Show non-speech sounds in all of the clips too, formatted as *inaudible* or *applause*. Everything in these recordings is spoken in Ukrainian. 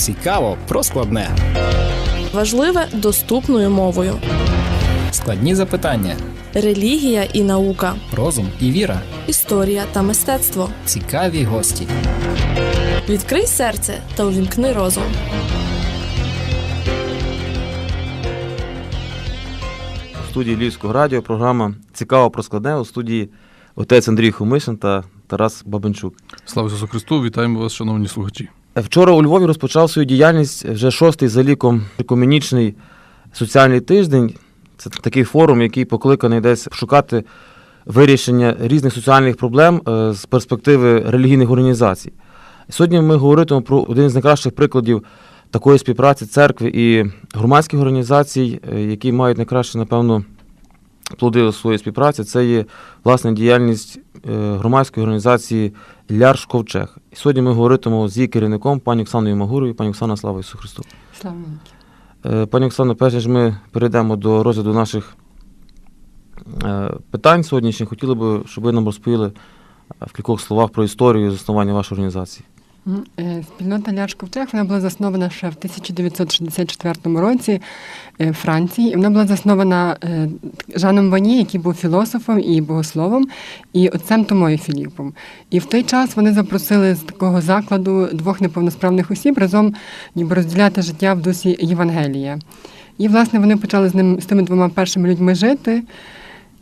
Цікаво про складне. Важливе доступною мовою. Складні запитання. Релігія і наука, Розум і віра. історія та мистецтво. Цікаві гості. Відкрий серце та увімкни розум. У студії Львівського радіо програма Цікаво про складне у студії отець Андрій Хомишин та Тарас Бабенчук. Слава Ісусу Христу, вітаємо вас, шановні слухачі. Вчора у Львові розпочав свою діяльність вже шостий за ліком екуменічний соціальний тиждень. Це такий форум, який покликаний десь шукати вирішення різних соціальних проблем е, з перспективи релігійних організацій. Сьогодні ми говоритимемо про один з найкращих прикладів такої співпраці церкви і громадських організацій, е, які мають найкраще, напевно, плоди у своїй співпраці. Це є власне діяльність громадської організації Лярш Ковчег. І сьогодні ми говоритимо з її керівником, пані Оксаною Магурою. Пані Оксана, слава Ісусу Христу. Слава Е, Пані Оксано, перш ніж ми перейдемо до розгляду наших е, питань сьогоднішніх, хотіли б, щоб ви нам розповіли е, в кількох словах про історію заснування вашої організації. Е, Спільнота Ляш Ковчег вона була заснована ще в 1964 році е, в Франції. Вона була заснована е, Жаном Вані, який був філософом і богословом, і отцем Томою Філіпом. І в той час вони запросили з такого закладу двох неповносправних осіб разом ніби розділяти життя в дусі Євангелія. І, власне, вони почали з ним з тими двома першими людьми жити.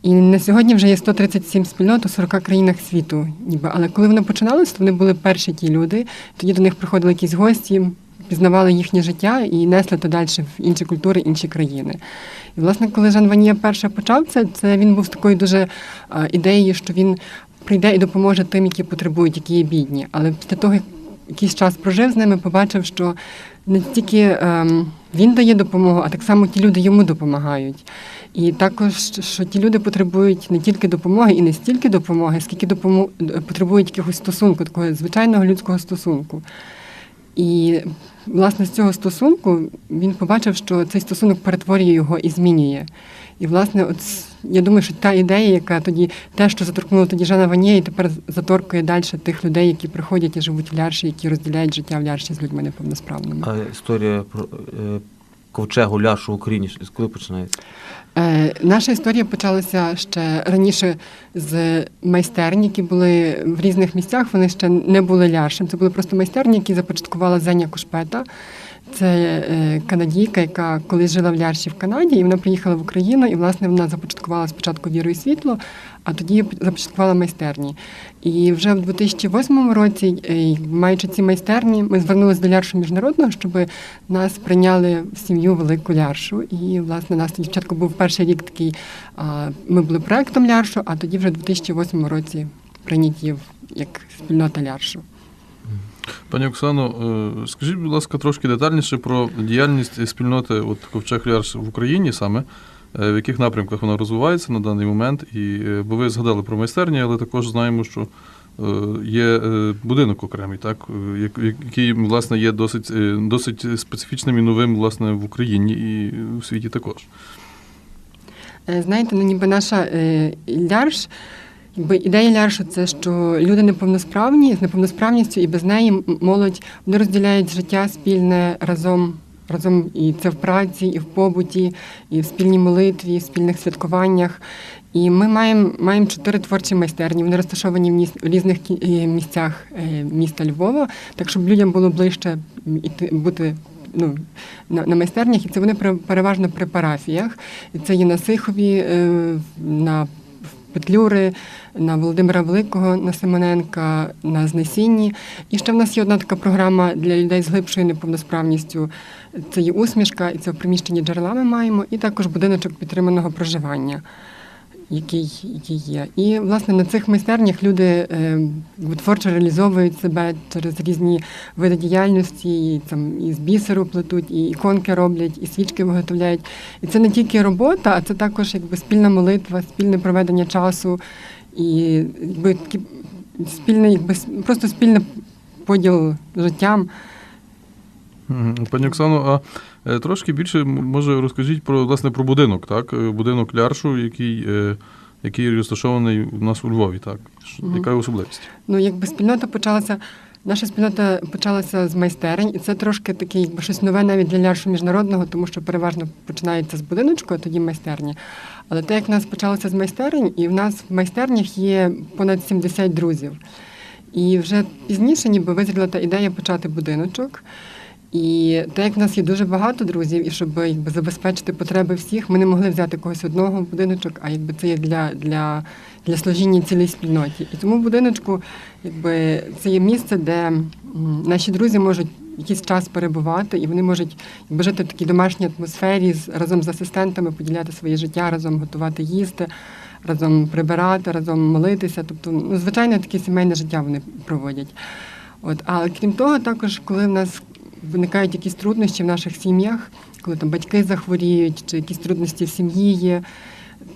І на сьогодні вже є 137 спільнот у 40 країнах світу. Ніби. Але коли вони починалися, то вони були перші ті люди. Тоді до них приходили якісь гості, пізнавали їхнє життя і несли то далі в інші культури, інші країни. І, власне, коли Жан Ванія перше почав це, це він був з такою дуже ідеєю, що він прийде і допоможе тим, які потребують, які є бідні. Але після того, як якийсь час прожив з ними, побачив, що не тільки ем, він дає допомогу, а так само ті люди йому допомагають. І також, що ті люди потребують не тільки допомоги і не стільки допомоги, скільки допомо... потребують якогось стосунку, такого звичайного людського стосунку. І власне з цього стосунку він побачив, що цей стосунок перетворює його і змінює. І, власне, от я думаю, що та ідея, яка тоді те, що заторкнуло тоді Жана Ванє, і тепер заторкує далі тих людей, які приходять і живуть в Лярші, які розділяють життя в Лярші з людьми неповносправними. А історія про е, ковчегу Ляшу в Україні з коли починається? Е, наша історія почалася ще раніше з майстерні, які були в різних місцях. Вони ще не були ляшем. Це були просто майстерні, які започаткувала Зеня Кушпета. Це е, канадійка, яка колись жила в Лярші в Канаді, і вона приїхала в Україну, і власне вона започаткувала спочатку віру і світло, а тоді започаткувала майстерні. І вже в 2008 році, е, маючи ці майстерні, ми звернулися до Ляршу міжнародного, щоб нас прийняли в сім'ю велику Ляршу. І власне нас тоді спочатку був перший рік такий. Ми були проектом Ляршу, а тоді вже в 2008 році прийняті як спільнота Ляршу. Пані Оксано, е, скажіть, будь ласка, трошки детальніше про діяльність спільноти от, Ковчег Лярш в Україні саме, е, в яких напрямках вона розвивається на даний момент. І, е, бо ви згадали про майстерні, але також знаємо, що є будинок окремий, так, який власне є досить, досить специфічним і новим власне, в Україні і у світі також. Знаєте, ну ніби наша лярш, якби ідея ляршу це що люди неповносправні з неповносправністю, і без неї молодь вони розділяють життя спільне разом. Разом і це в праці, і в побуті, і в спільній молитві, і в спільних святкуваннях. І ми маємо, маємо чотири творчі майстерні. Вони розташовані в міс- в різних е, місцях е, міста Львова, так щоб людям було ближче бути ну, на, на майстернях, і це вони пере- переважно при парафіях. І це є на Сихові, е, на Петлюри, на Володимира Великого, на Симоненка, на Знесінні. І ще в нас є одна така програма для людей з глибшою неповносправністю. Це є усмішка, і це в приміщенні джерела ми маємо, і також будиночок підтриманого проживання. Який, який є. І, власне, на цих майстернях люди е, творчо реалізовують себе через різні види діяльності, і, там, і з бісеру плетуть, і іконки роблять, і свічки виготовляють. І це не тільки робота, а це також якби спільна молитва, спільне проведення часу і якби такі спільне, якби просто спільний поділ життям. Пані Оксано, а трошки більше може розкажіть про власне про будинок, так? Е, Будинок Ляршу, який, е, який розташований у нас у Львові, так? Мгм. Яка особливість? Ну, якби спільнота почалася Наша спільнота почалася з майстерень, і це трошки таке, якби щось нове навіть для ляршу міжнародного, тому що переважно починається з будиночку, а тоді майстерні. Але те, як в нас почалося з майстерень, і в нас в майстернях є понад 70 друзів. І вже пізніше ніби визріла та ідея почати будиночок. І так як в нас є дуже багато друзів, і щоб якби забезпечити потреби всіх, ми не могли взяти когось одного будиночок, а якби це є для, для, для служіння цілій спільноті. І тому в будиночку, якби це є місце, де наші друзі можуть якийсь час перебувати, і вони можуть якби, жити в такій домашній атмосфері з, разом з асистентами, поділяти своє життя, разом готувати їсти, разом прибирати, разом молитися. Тобто, ну, звичайно, таке сімейне життя вони проводять. От, а крім того, також, коли в нас виникають якісь труднощі в наших сім'ях, коли там батьки захворіють, чи якісь трудності в сім'ї є,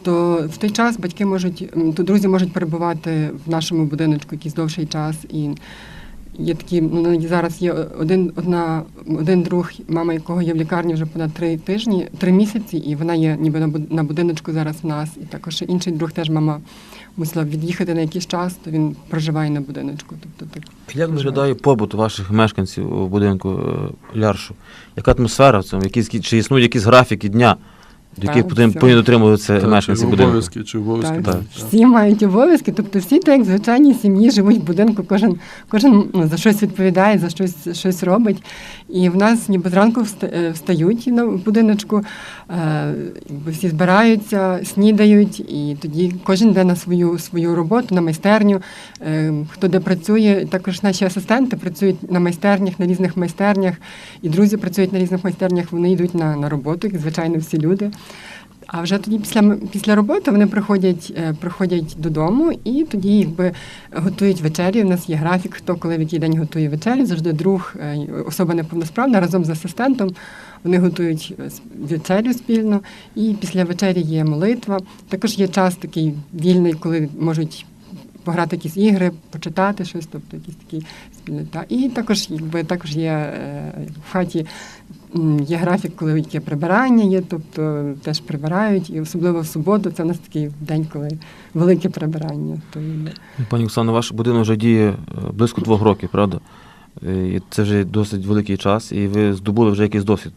то в той час батьки можуть, то друзі можуть перебувати в нашому будиночку якийсь довший час. І є такі, ну зараз є один, одна, один друг, мама якого є в лікарні вже понад три тижні, три місяці, і вона є ніби на буд- на будиночку зараз в нас. І також інший друг теж мама мусила від'їхати на якийсь час, то він проживає на будиночку. Тобто так. Як виглядає побут ваших мешканців у будинку е, Ляршу? Яка атмосфера в цьому? Якісь, чи існують якісь графіки дня, до яких повинні дотримуватися мешканці будинку? обов'язки, чи обов'язки. Так. так. Всі мають обов'язки, тобто всі так, як в звичайній сім'ї живуть в будинку, кожен, кожен ну, за щось відповідає, за щось, щось робить. І в нас ніби зранку е, встають на будиночку, е, всі збираються, снідають, і тоді кожен йде на свою, свою роботу, на майстерню, е, хто де працює. Також наші асистенти працюють на майстернях, на різних майстернях, і друзі працюють на різних майстернях, вони йдуть на, на роботу, як звичайно всі люди. А вже тоді після, після роботи вони приходять, е, приходять додому і тоді якби готують вечері. У нас є графік, хто коли в який день готує вечері. Завжди друг, е, особа неповносправна, разом з асистентом. Вони готують е, вечерю спільно, і після вечері є молитва. Також є час такий вільний, коли можуть пограти якісь ігри, почитати щось, тобто якісь такі спільні. Та. І також, якби також є е, в хаті є графік, коли яке прибирання є, тобто теж прибирають, і особливо в суботу це у нас такий день, коли велике прибирання. То, Пані Оксано, ваш будинок вже діє е, близько двох років, правда? Е, І це вже досить великий час, і ви здобули вже якийсь досвід.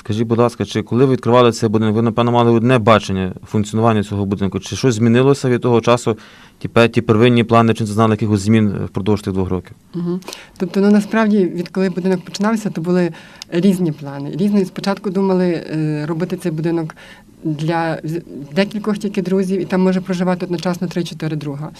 Скажіть, будь ласка, чи коли ви відкривали цей будинок, ви, напевно, мали одне бачення функціонування цього будинку? Чи щось змінилося від того часу, ті, ті первинні плани, чи не знали якихось змін впродовж тих двох років? Угу. Тобто, ну насправді, відколи будинок починався, то були різні плани. Різні спочатку думали е, робити цей будинок для декількох тільки друзів, і там може проживати одночасно 3-4 друга.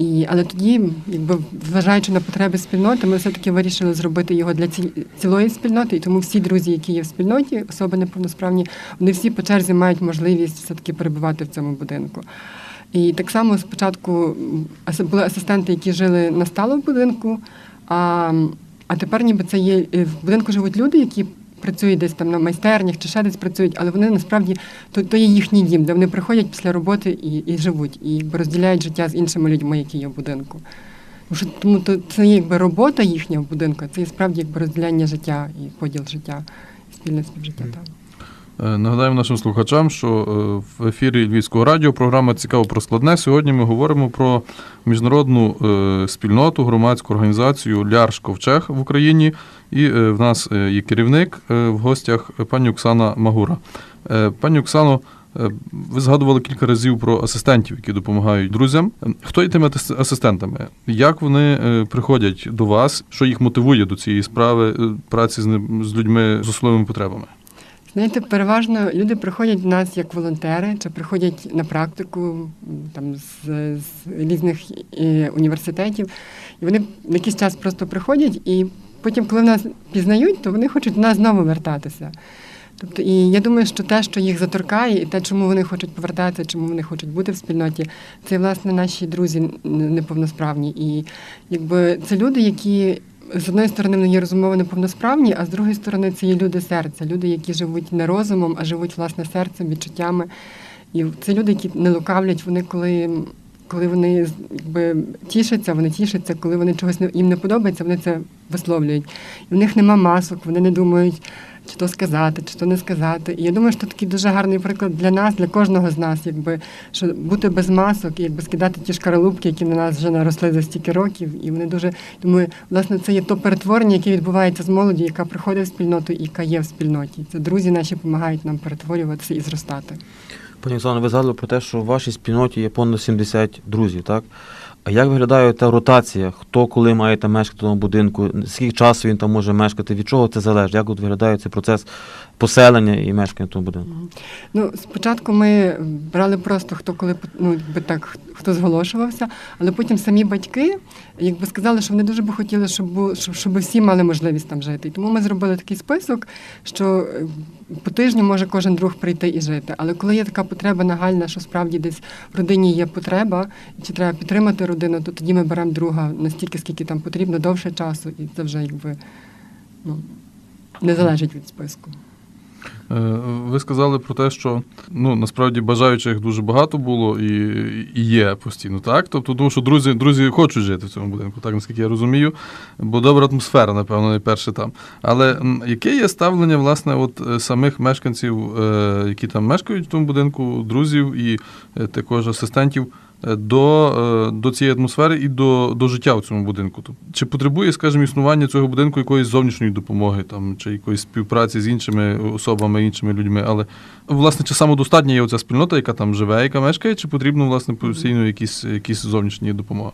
І, але тоді, якби зважаючи на потреби спільноти, ми все-таки вирішили зробити його для ці, цілої спільноти, і тому всі друзі, які є в спільноті, особи неповносправні, вони всі по черзі мають можливість все-таки перебувати в цьому будинку. І так само спочатку були асистенти, які жили на стало в будинку, а, а тепер ніби це є е, в будинку живуть люди, які працюють десь там на майстернях чи ще десь працюють, але вони насправді то, то є їхній дім, де вони приходять після роботи і, і живуть, і якби розділяють життя з іншими людьми, які є в будинку. Тому що тому то це є якби робота їхня в будинку, це є справді якби розділяння життя і поділ життя, спільне співжиття. Е, Нагадаємо нашим слухачам, що е, в ефірі Львівського радіо програма Цікаво про складне. Сьогодні ми говоримо про міжнародну е, спільноту, громадську організацію Лярш Ковчег в Україні. І е, в нас е, є керівник е, в гостях пані Оксана Магура. Пані Оксано, ви згадували кілька разів про асистентів, які допомагають друзям. Хто є тими асистентами? Як вони приходять до вас? Що їх мотивує до цієї справи праці з людьми з особливими потребами? Знаєте, переважно люди приходять до нас як волонтери, чи приходять на практику там з, з різних університетів, і вони якийсь час просто приходять, і потім, коли нас пізнають, то вони хочуть до нас знову вертатися. Тобто, і я думаю, що те, що їх заторкає, і те, чому вони хочуть повертатися, чому вони хочуть бути в спільноті, це власне наші друзі неповносправні. І якби це люди, які з одної сторони вони є розумово неповносправні, а з другої сторони це є люди серця, люди, які живуть не розумом, а живуть власне серцем, відчуттями. І це люди, які не лукавлять, вони коли коли вони якби тішаться, вони тішаться, коли вони чогось не їм не подобається, вони це висловлюють. І в них нема масок, вони не думають, чи то сказати, чи то не сказати. І я думаю, що такий дуже гарний приклад для нас, для кожного з нас, якби що бути без масок якби скидати ті шкаралупки, які на нас вже наросли за стільки років. І вони дуже думаю, власне, це є то перетворення, яке відбувається з молоді, яка приходить в спільноту і яка є в спільноті. Це друзі наші допомагають нам перетворюватися і зростати. Пані Оксано, ви згадували про те, що в вашій спільноті є понад 70 друзів, так? А як виглядає та ротація? Хто коли має там мешкати в тому будинку? Скільки часу він там може мешкати? Від чого це залежить? Як от виглядає цей процес поселення і мешкання в тому будинку? Ну, спочатку ми брали просто хто коли ну, так, хто зголошувався, але потім самі батьки якби сказали, що вони дуже би хотіли, щоб, щоб, всі мали можливість там жити. І тому ми зробили такий список, що е, по тижню може кожен друг прийти і жити. Але коли є така потреба нагальна, що справді десь в родині є потреба, чи треба підтримати родину, то тоді ми беремо друга настільки, скільки там потрібно, довше часу, і це вже якби ну, не залежить від списку. Е, Ви сказали про те, що ну насправді бажаючих дуже багато було і, і є постійно, так? Тобто, тому що друзі, друзі хочуть жити в цьому будинку, так наскільки я розумію, бо добра атмосфера, напевно, найперше там. Але яке є ставлення, власне, от е, самих мешканців, е, які там мешкають в тому будинку, друзів і також асистентів? Е, До, е, до цієї атмосфери і до, до життя в цьому будинку. Тобто, Чи потребує, скажімо, існування цього будинку якоїсь зовнішньої допомоги, там, чи якоїсь співпраці з іншими особами, іншими людьми? Але власне, чи самодостатня є оця спільнота, яка там живе, яка мешкає, чи потрібно власне постійно якісь, якісь зовнішні допомоги?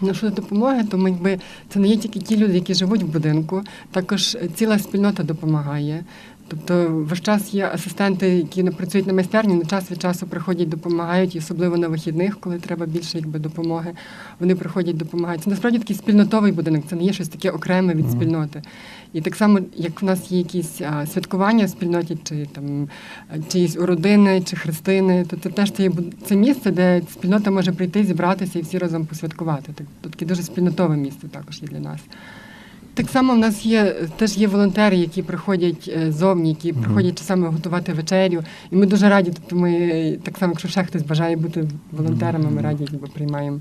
Ну, щодо допомоги, то якби це не є тільки ті люди, які живуть в будинку, також ціла спільнота допомагає. Тобто весь час є асистенти, які не працюють на майстерні, на час від часу приходять, допомагають, і особливо на вихідних, коли треба більше якби, допомоги. Вони приходять, допомагають. Це насправді такий спільнотовий будинок, це не є щось таке окреме від спільноти. І так само, як в нас є якісь а, святкування в спільноті, чи там чиїсь уродини, чи хрестини, то це теж це, є це місце, де спільнота може прийти, зібратися і всі разом посвяткувати. Так, таке дуже спільнотове місце також є для нас. Так само в нас є теж є волонтери, які приходять е, зовні, які приходять часами готувати вечерю. І ми дуже раді. Тобто ми так само, якщо ще хтось бажає бути волонтерами, ми раді, якби приймаємо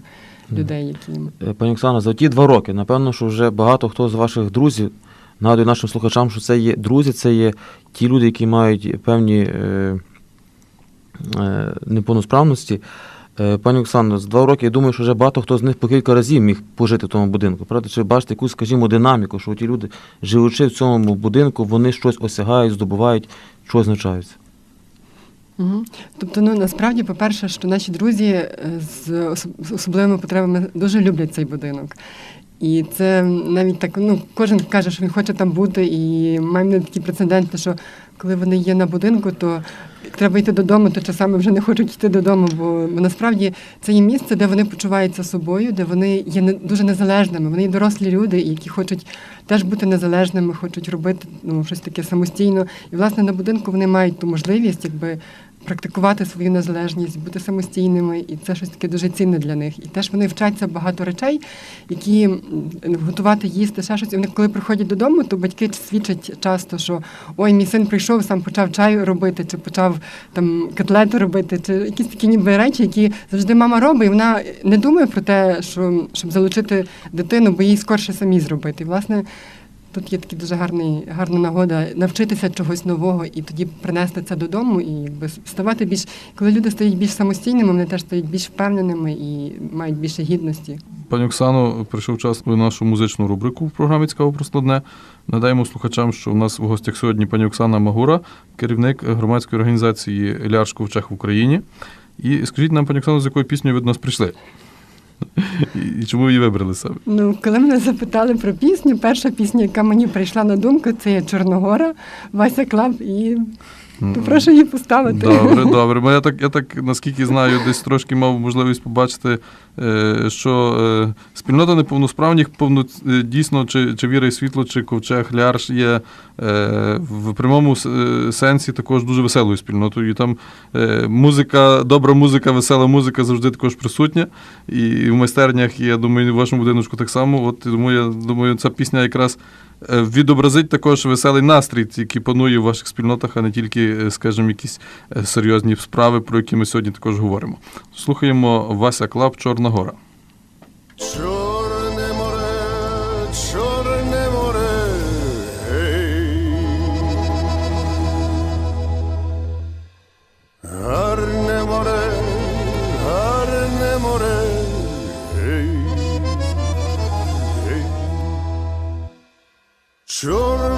людей, які Е, Пані Оксано, за ті два роки, напевно, що вже багато хто з ваших друзів нагадує нашим слухачам, що це є друзі, це є ті люди, які мають певні е, е, неповносправності. Е, Пані Оксано, за два роки я думаю, що вже багато хто з них по кілька разів міг пожити в тому будинку. Правда, чи бачите якусь, скажімо, динаміку, що ті люди, живучи в цьому будинку, вони щось осягають, здобувають, щось навчаються. Угу. Тобто, ну насправді, по-перше, що наші друзі е, з особливими потребами дуже люблять цей будинок. І це навіть так, ну кожен каже, що він хоче там бути, і маємо такі прецеденти, що коли вони є на будинку, то треба йти додому, то часами вже не хочуть йти додому, бо, насправді це є місце, де вони почуваються собою, де вони є не- дуже незалежними. Вони є дорослі люди, які хочуть теж бути незалежними, хочуть робити ну, щось таке самостійно. І власне на будинку вони мають ту можливість, якби. Практикувати свою незалежність, бути самостійними, і це щось таке дуже цінне для них. І теж вони вчаться багато речей, які готувати, їсти, ще щось. І вони, коли приходять додому, то батьки свідчать часто, що ой, мій син прийшов, сам почав чаю робити, чи почав там котлету робити, чи якісь такі ніби речі, які завжди мама робить, і вона не думає про те, що щоб залучити дитину, бо їй скорше самі зробити. І, власне, тут є такі дуже гарний, гарна нагода навчитися чогось нового і тоді принести це додому, і якби ставати більш, коли люди стають більш самостійними, вони теж стають більш впевненими і мають більше гідності. Пані Оксано, прийшов час у нашу музичну рубрику в програмі Цікаво про складне. Надаємо слухачам, що у нас в гостях сьогодні пані Оксана Магура, керівник громадської організації Ляр Шковчех в Україні. І скажіть нам, пані Оксано, з якою піснею ви до нас прийшли? І чому її вибрали саме? Ну, коли мене запитали про пісню, перша пісня, яка мені прийшла на думку, це є Чорногора, Вася Клаб, і попрошу її поставити. Добре, *laughs* добре. Бо я так, я так наскільки знаю, десь трошки мав можливість побачити, е, що е, спільнота неповносправних повно е, дійсно, чи, чи віра і світло, чи ковчег Лярш є в прямому сенсі також дуже веселою спільнотою. І там музика, добра музика, весела музика завжди також присутня. І в майстернях, і я думаю, в вашому будиночку так само. От тому я думаю, ця пісня якраз відобразить також веселий настрій, який панує в ваших спільнотах, а не тільки, е, скажімо, якісь е, серйозні справи, про які ми сьогодні також говоримо. Слухаємо Вася Клап Чорна Гора. Sure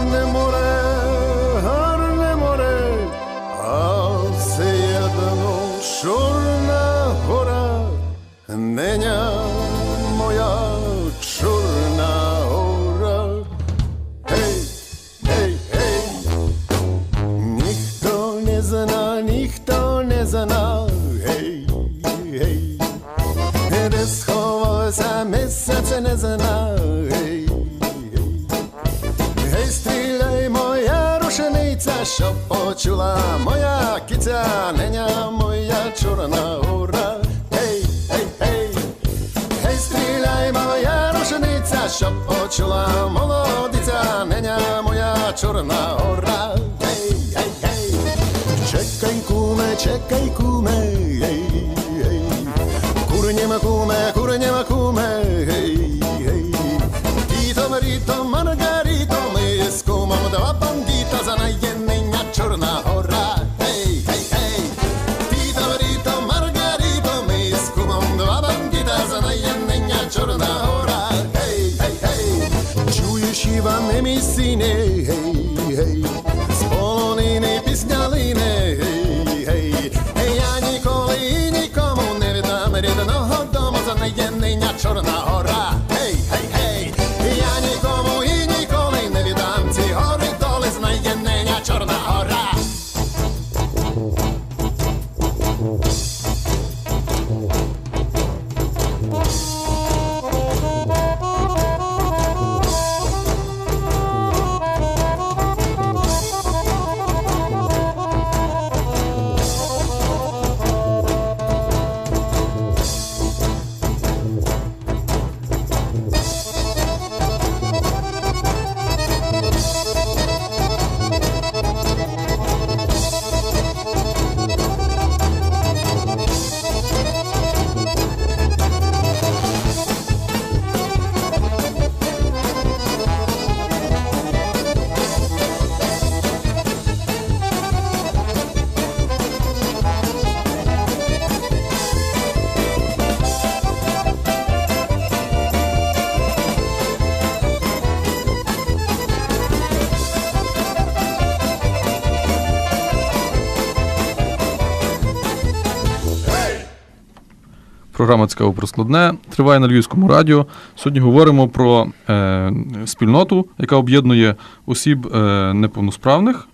Програма цікаво про складне триває на Львівському радіо. Сьогодні говоримо про е, спільноту, яка об'єднує осіб е, неповносправних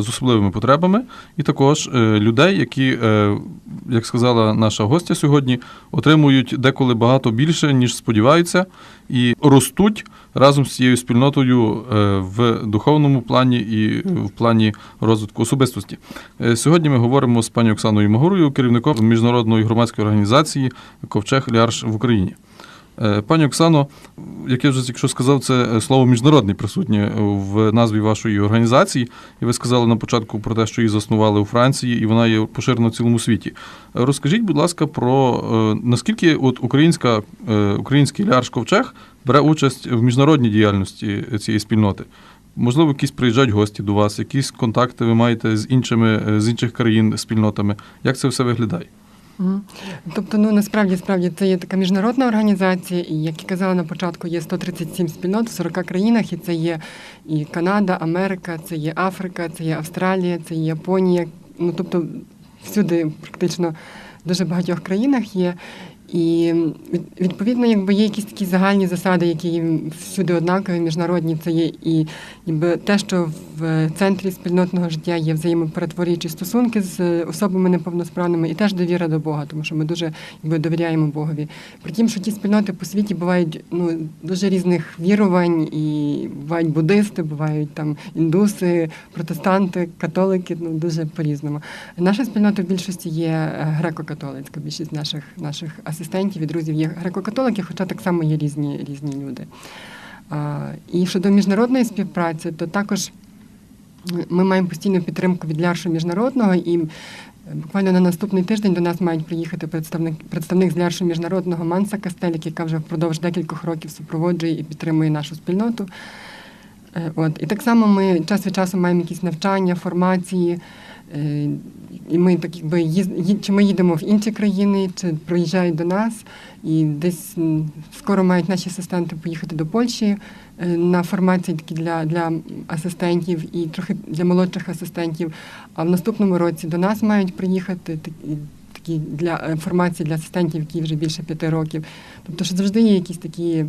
з особливими потребами, і також е, людей, які, е, як сказала наша гостя сьогодні, отримують деколи багато більше, ніж сподіваються, і ростуть разом з цією спільнотою е, в духовному плані і в плані розвитку особистості. Е, Сьогодні ми говоримо з пані Оксаною Магурою, керівником міжнародної громадської організації Ковчег Лярш в Україні. Е, Пані Оксано, як я вже якщо сказав, це е, слово міжнародний присутнє в назві вашої організації, і ви сказали на початку про те, що її заснували у Франції, і вона є поширена в цілому світі. Розкажіть, будь ласка, про е, наскільки от українська, український лярш Ковчег бере участь в міжнародній діяльності цієї спільноти? Можливо, якісь приїжджають гості до вас, якісь контакти ви маєте з іншими з інших країн спільнотами. Як це все виглядає? Тобто, ну насправді справді це є така міжнародна організація, і як я казала на початку, є 137 спільнот в 40 країнах, і це є і Канада, Америка, це є Африка, це є Австралія, це є Японія. Ну тобто всюди, практично дуже багатьох країнах є. І відповідно, якби є якісь такі загальні засади, які всюди однакові, міжнародні. Це є і якби те, що в центрі спільнотного життя є взаємоперетворюючі стосунки з особами неповносправними, і теж довіра до Бога, тому що ми дуже якби, довіряємо Богові. Притім, що ті спільноти по світі бувають ну дуже різних вірувань, і бувають буддисти, бувають там індуси, протестанти, католики, ну дуже по-різному. Наша спільнота в більшості є е, греко-католицька, більшість наших наших асистентів і друзів є греко-католики, хоча так само є різні, різні люди. І щодо міжнародної співпраці, то також ми маємо постійну підтримку від Ляршу міжнародного і буквально на наступний тиждень до нас мають приїхати представник, представник з Ляршу міжнародного Манса Кастелік, яка вже впродовж декількох років супроводжує і підтримує нашу спільноту. Е, От. І так само ми час від часу маємо якісь навчання, формації. Е, І ми так якби їз... чи ми їдемо в інші країни, чи приїжджають до нас. І десь скоро мають наші асистенти поїхати до Польщі е, на формації такі для, для асистентів і трохи для молодших асистентів. А в наступному році до нас мають приїхати такі, для е, формації для асистентів, які вже більше п'яти років. Тобто, що завжди є якісь такі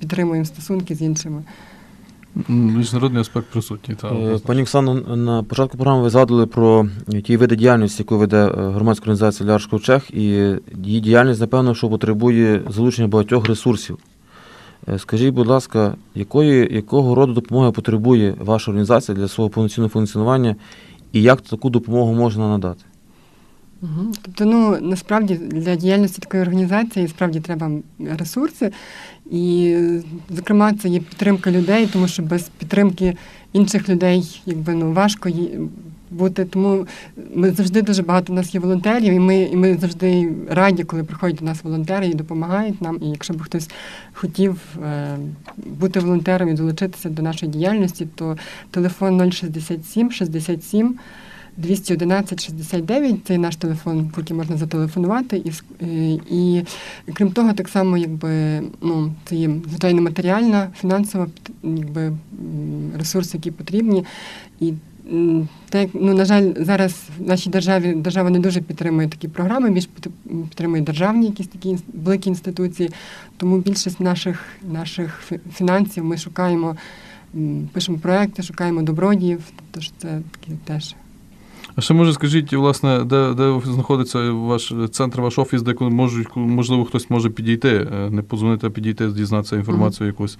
підтримуємо стосунки з іншими. Міжнародний аспект присутній. Та, Е. Пані Оксано, на початку програми ви згадували про ті види діяльності, яку веде е, громадська організація Ляш Ковчег, і її діяльність, напевно, що потребує залучення багатьох ресурсів. Е, Скажіть, будь ласка, якої, якого роду допомоги потребує ваша організація для свого повноцінного функціонування, і як таку допомогу можна надати? Угу. Тобто, ну насправді для діяльності такої організації справді треба ресурси, і, зокрема, це є підтримка людей, тому що без підтримки інших людей якби ну важко бути. Тому ми завжди дуже багато у нас є волонтерів, і ми, і ми завжди раді, коли приходять до нас волонтери і допомагають нам. І якщо б хтось хотів е, бути волонтером і долучитися до нашої діяльності, то телефон 067 67 211 69 це наш телефон, по який можна зателефонувати. І, е, і крім того, так само, якби ну це є звичайно матеріальна, фінансова якби, ресурси, які потрібні. І так, ну, на жаль, зараз в нашій державі держава не дуже підтримує такі програми, більш під- підтримує державні якісь такі великі інституції. Тому більшість наших, наших фі- фінансів ми шукаємо, пишемо проекти, шукаємо добродіїв. Тобто ж це такі теж. А ще може скажіть, власне, де, де знаходиться ваш центр, ваш офіс, де можуть, можливо, хтось може підійти, е, не позвонити, а підійти, дізнатися інформацію якусь.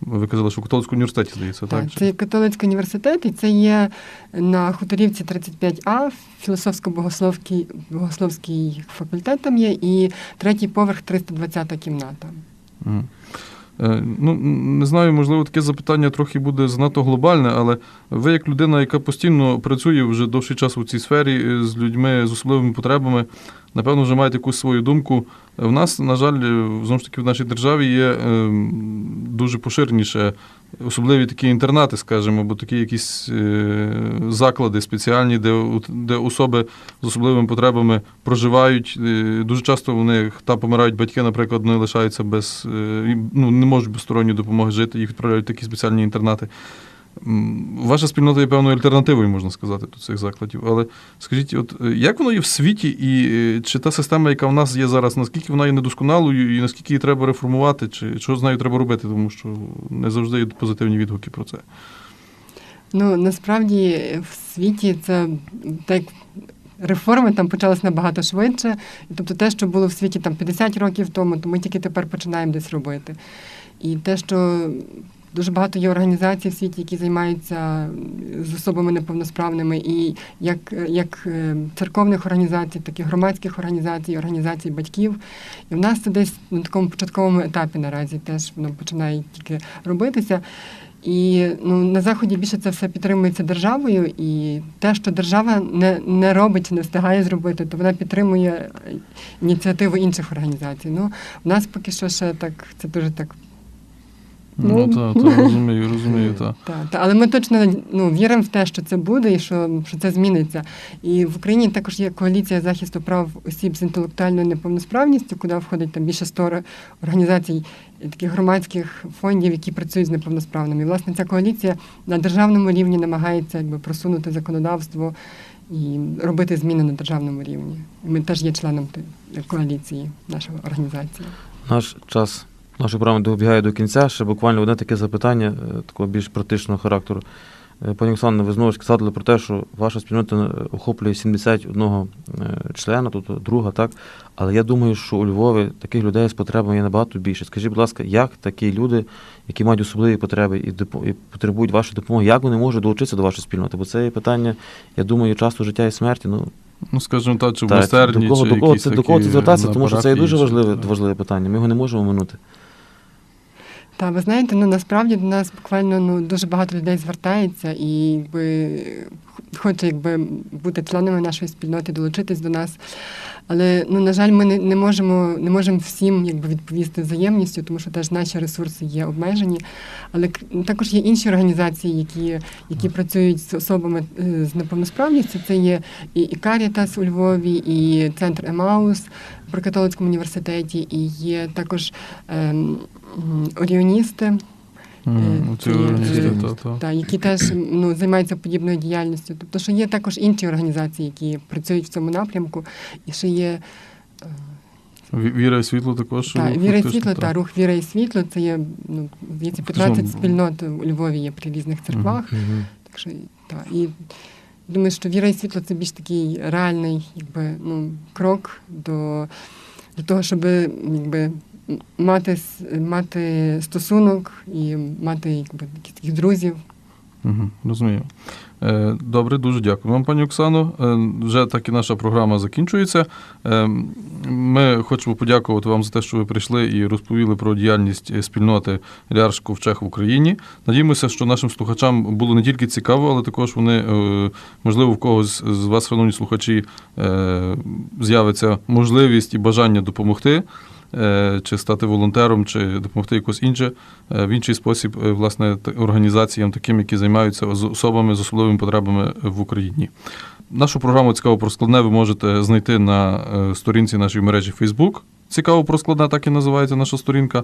Ви казали, що в католицькому університеті здається, так? Так, це є католицький університет, і це є на Хуторівці 35А, філософсько-богословський богословський факультет там є, і третій поверх 320 кімната. Мгм. Е, Ну, не знаю, можливо, таке запитання трохи буде занадто глобальне, але ви, як людина, яка постійно працює вже довший час у цій сфері е, з людьми з особливими потребами, напевно, вже маєте якусь свою думку. В нас, на жаль, е, знову ж таки, в нашій державі є е, дуже поширеніше особливі такі інтернати, скажімо, або такі якісь е, заклади спеціальні, де, де особи з особливими потребами проживають. Е, Дуже часто вони та помирають батьки, наприклад, вони лишаються без е, ну, не можуть без сторонньої допомоги жити, їх відправляють в такі спеціальні інтернати. Ваша спільнота є певною альтернативою, можна сказати, до цих закладів. Але скажіть, от е, як воно є в світі, і е, чи та система, яка в нас є зараз, наскільки вона є недосконалою, і наскільки її треба реформувати, чи що з нею треба робити, тому що не завжди є позитивні відгуки про це. Ну насправді в світі це так. Реформи там почалися набагато швидше. Тобто те, що було в світі там 50 років тому, то ми тільки тепер починаємо десь робити. І те, що дуже багато є організацій в світі, які займаються з особами неповносправними, і як, як е, церковних організацій, так і громадських організацій, організацій батьків. І в нас це десь на такому початковому етапі наразі теж воно починає тільки робитися. І ну, на Заході більше це все підтримується державою, і те, що держава не, не робить, не встигає зробити, то вона підтримує ініціативу інших організацій. Ну, в нас поки що ще так, це дуже так. Ну, Ну. так, та, розумію, розумію, так. *laughs* Та, та, але ми точно ну, віримо в те, що це буде і що, що це зміниться. І в Україні також є коаліція захисту прав осіб з інтелектуальною неповносправністю, куди входить там більше 100 організацій, і таких громадських фондів, які працюють з неповносправними. І, власне, ця коаліція на державному рівні намагається якби, просунути законодавство і робити зміни на державному рівні. І ми теж є членом коаліції, нашої організації. Наш час нашої програми добігає до кінця. Ще буквально одне таке запитання, е, такого більш практичного характеру. Е, Пані Оксано, ви знову ж згадували про те, що ваша спільнота е, охоплює 71 е, члена, тобто друга, так. Але я думаю, що у Львові таких людей з потребами є набагато більше. Скажіть, будь ласка, як такі люди, які мають особливі потреби і, і потребують вашої допомоги, як вони можуть долучитися до вашої спільноти? Бо це є питання, я думаю, часто життя і смерті. Ну, Ну, скажімо так, чи в майстерні, до кого, чи до кого, якісь це, до кого це звертатися, тому що це є дуже важливе, важливе питання. Ми його не можемо минути. Та ви знаєте, ну насправді до нас буквально ну дуже багато людей звертається і якби хоче якби бути членами нашої спільноти, долучитись до нас. Але ну на жаль, ми не, не можемо не можемо всім якби відповісти взаємністю, тому що теж наші ресурси є обмежені. Але к- також є інші організації, які, які працюють з особами е, з неповносправністю. Це є і, і Карітас у Львові, і центр Емаус при католицькому університеті, і є також ем, оріоністи. Е, організації, е, та, та. та, які теж ну, займаються подібною діяльністю. Тобто, що є також інші організації, які працюють в цьому напрямку, і ще є Віра і світло також. та, рух Віра і світло та. та рух Віра і світло. Це є ну, 15 спільнот у Львові є при різних церквах. Так що та, і думаю, що віра і світло це більш такий реальний якби, ну, крок до, до того, щоб якби, мати, мати стосунок і мати якби, таких, друзів. Угу, розумію. Е, Добре, дуже дякую вам, пані Оксано. Е, Вже так і наша програма закінчується. Е, Ми хочемо подякувати вам за те, що ви прийшли і розповіли про діяльність спільноти Рярш Ковчег в Україні. Надіємося, що нашим слухачам було не тільки цікаво, але також вони, можливо, в когось з вас, шановні слухачі, з'явиться можливість і бажання допомогти. Е, Чи стати волонтером, чи допомогти якось інше е, в інший спосіб, е, власне, організаціям, таким, які займаються особами з особливими потребами в Україні. Нашу програму цікаво про складне ви можете знайти на сторінці нашої мережі Facebook. Цікаво про складне, так і називається наша сторінка.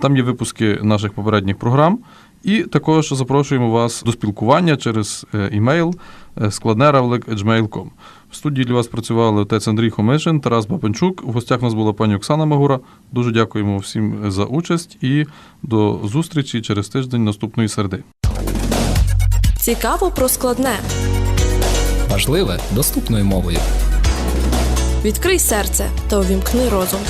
Там є випуски наших попередніх програм. І також запрошуємо вас до спілкування через імейл складнеравлик.gmail.com. В студії для вас працювали отець Андрій Хомишин, Тарас Бабанчук. У гостях у нас була пані Оксана Магура. Дуже дякуємо всім за участь і до зустрічі через тиждень наступної середи. Цікаво про складне. Важливе доступною мовою. Відкрий серце та увімкни розум.